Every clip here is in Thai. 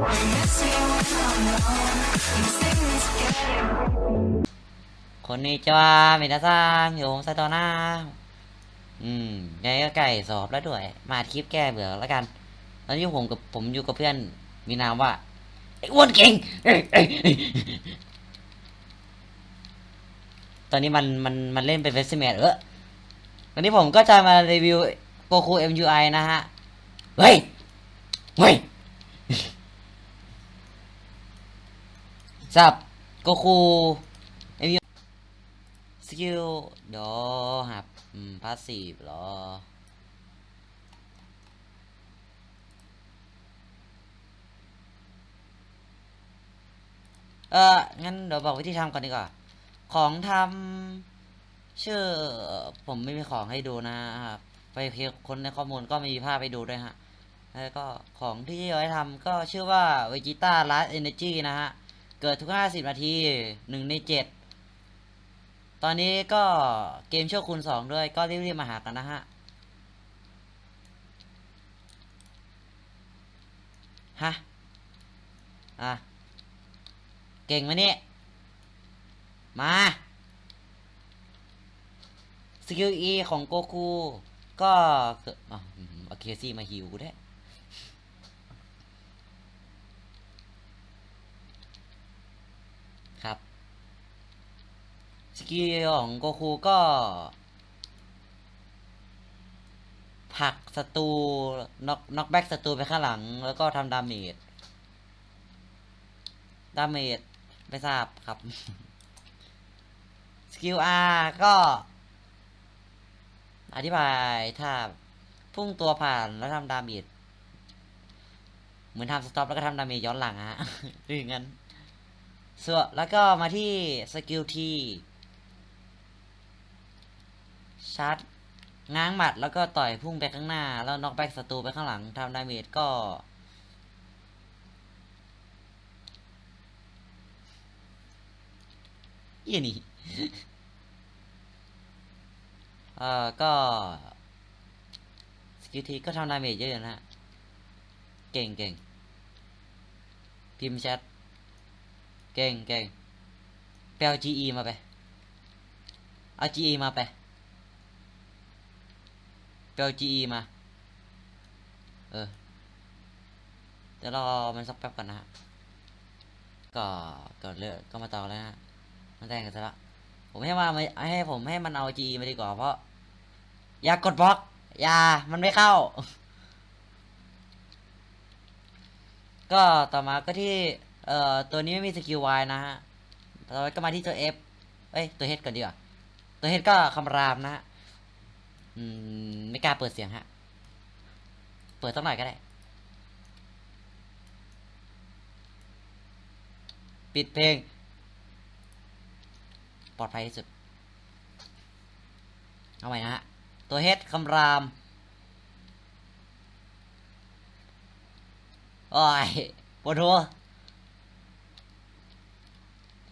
คนนี้จะว่ามินาซังอยู่ผมไซโตนาอืมไงก็ไก่สอบแล้วด้วย มาคลิปแก้เบื่อแล้วกันตอนนี้ผมกับผมอยู่กับเพื่อนมีนามว่าไอ้อ้วนเก่งตอนนี้มันมันมันเล่นเป็นเฟสติแมทเออวันนี้ผมก็จะมารีวิวโกคู MUI นะฮะ เฮ้ย เฮ้ย สับโกคูเอมยูสกิลดอครับอืมพาสซีฟหรอเอองั้นเดี๋ยวบอกวิธีทำก่อนดีกว่า ของทำชื่อผมไม่มีของให้ดูนะครับ ไปเพียคนในข้อมูลก็มีภาพไปดูด้วยฮะ แล้วก็ของที่เอาไว้ทำก็ชื่อว่า Vegeta Last Energy นะฮะ เกิดทุก 50 นาทีหนึ่งในเจ็ดตอนนี้ก็เกมโชคคูณสองด้วยก็รีบๆมาหากันนะฮะ ฮะ อะ เก่งไหมเนี่ย มา สกิล E ของโกคู ก็ เกิดอะอืมเอาเคซี่มาฮิวกูได้ ครับ สกิลของโกคูก็ผลักศัตรูน็อกน็อกแบ็กศัตรูไปข้างหลัง แล้วก็ทำดาเมจ ดาเมจไม่ทราบครับ สกิล R ก็ อธิบายถ้าพุ่งตัวผ่านแล้วทำดาเมจ เหมือนทำสต็อปแล้วก็ทำดาเมจย้อนหลังฮะหรืออย่างนั้น ส่วนแล้วก็มาที่สกิลทีชาร์จง้างหมัดแล้วก็ต่อยพุ่งไปข้างหน้า แล้วน็อกแบ็กศัตรูไปข้างหลังทำดาเมจก็ ยี่นี่ เอ่อ ก็สกิลทีก็ทำดาเมจเยอะนะฮะเก่งเก่งพิมพ์แชท เก่งเก่งไปเอา GE มาไปเอา GE มาไปไปเอา GE มา เออเดี๋ยวรอมันสักแป๊บก่อนนะฮะก็ก่อนเลือกก็มาต่อแล้วนะฮะมาแต่งกันซะละผมให้มาไม่ให้ผมให้มันเอา GE มาดีกว่าเพราะ อย่ากดบล็อก อย่า มันไม่เข้า ก็ต่อมาก็ที่ เอ่อตัวนี้ไม่มีสกิล Y นะฮะต่อไปก็มาที่ตัว F เอ้ยตัว H ก่อนดีกว่าตัว H ก็คำรามนะฮะอืมไม่กล้าเปิดเสียงฮะ เปิดสักหน่อยก็ได้ ปิดเพลง ปลอดภัยที่สุด เอาใหม่นะฮะ ตัว H คำรามโอ้ยปวดหัว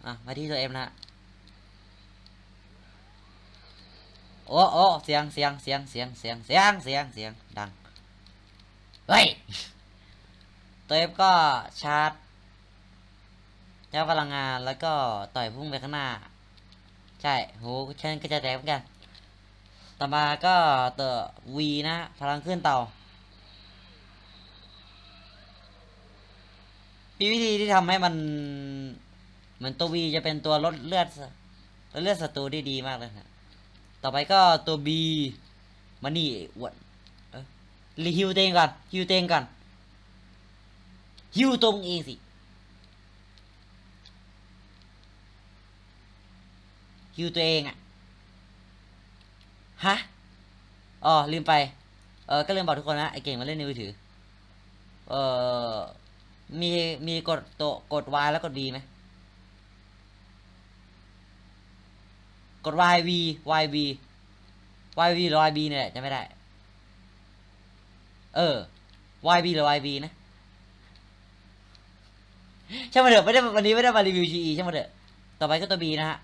อะ มาที่ตัวเอ็มนะโอ้โอ้เสียงเสียงเสียงเสียงเสียงเสียงเสียงเสียงดัง เฮ้ย ตัวเอฟก็ชาร์จเจ้าพลังงานแล้วก็ต่อยพุ่งไปข้างหน้า ใช่โหเช่นก็จะแตกเหมือนกัน ต่อมาก็ตัววีนะ พลังขึ้นเต่ามีวิธีที่ทำให้มัน เหมือนตัววีจะเป็นตัวลดเลือดลดเลือดศัตรูได้ดีมากเลยฮะต่อไปก็ตัวบีมานี่อวนเอ้ยรีฮิวเตงก่อนฮิวเตงก่อนฮิวตรงเองสิฮิวตัวเองอะฮะอ๋อลืมไป เออก็ลืมบอกทุกคนนะไอเก่งมาเล่นในมือถือ เออมีมีกดโตะกด Y แล้วกด V ไหม กด Y V Y V Y V หรือ Y B เนี่ยแหละจะไม่ได้ เออ Y B หรือ Y B นะช่างมันเถอะไม่ได้วันนี้ไม่ได้มารีวิว GE ช่างมันเถอะต่อไปก็ตัว B นะฮะ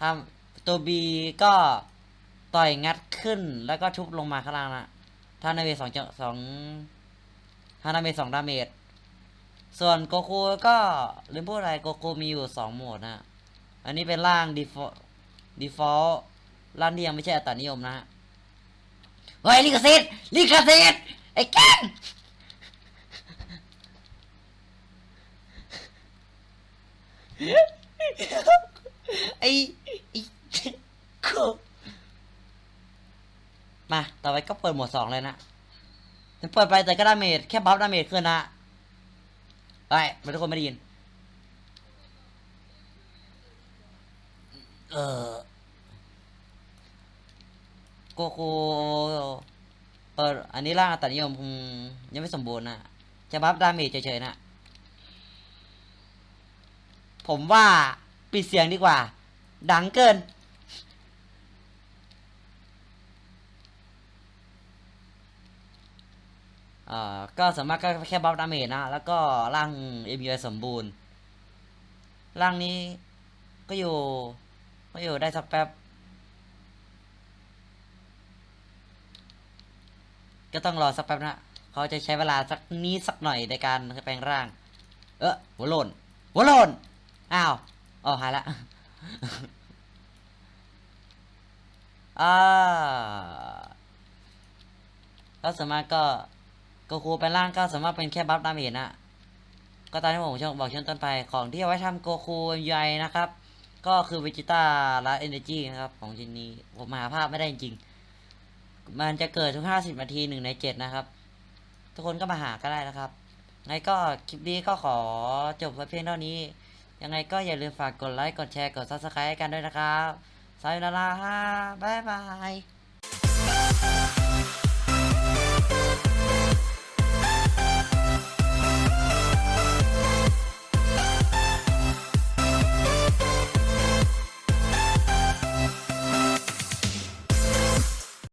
ทำตัว B ก็ต่อยงัดขึ้นแล้วก็ทุบลงมาข้างล่างนะถ้าดาเมสองจะสองถ้าดาเมสองดาเมจ ส่วนโกคูก็ลืมพูดอะไรโกคูมีอยู่สองโหมดนะ อันนี้เป็นร่าง default default ร่างที่ยังไม่ใช่อัตานิยมนะฮะเฮ้ยลิขสิทธิ์ลิขสิทธิ์ไอ้แกงไอ้ไอ้กูมา ต่อไปก็เปิดโหมดสองเลยนะเปิดไปแต่ก็ดาเมจแค่บัฟดาเมจขึ้นนะ ไปไม่ทุกคนไม่ได้ยิน เออโกโก้เปิดอันนี้ร่างอัตนิยมคงยังไม่สมบูรณ์นะจะบัฟดาเมจเฉยๆนะ ผมว่าปิดเสียงดีกว่า ดังเกิน อ่อก็สามารถก็แค่บัฟดาเมจนะ แล้วก็ร่างเอ็มยูสมบูรณ์ ร่างนี้ก็อยู่ก็อยู่ได้สักแป๊บ ก็ต้องรอสักแป๊บนะ เขาจะใช้เวลาสักนี้สักหน่อยในการแปลงร่าง เออหัวโลนหัวโลนอ้าวอ๋อหายละอ่าแล้วสามารถก็ โกคูเป็นร่างก็สามารถเป็นแค่บัฟดาเมจนะก็ตามที่ผมชบอกช่วงต้นไปของที่เอาไว้ทำโกคูใหญ่นะครับ ก็คือวิจิต้าและเอเนจีนะครับของชิ้นนี้ผมหาภาพไม่ได้จริงๆมันจะเกิดทุกห้าสิบนาทีหนึ่งในเจ็ดนะครับ ทุกคนก็มาหาก็ได้นะครับไงก็คลิปนี้ก็ขอจบไว้เพียงเท่านี้ ยังไงก็อย่าลืมฝากกดไลค์กดแชร์กดซับสไครต์กันด้วยนะครับสายนาลาฮาบ๊ายบาย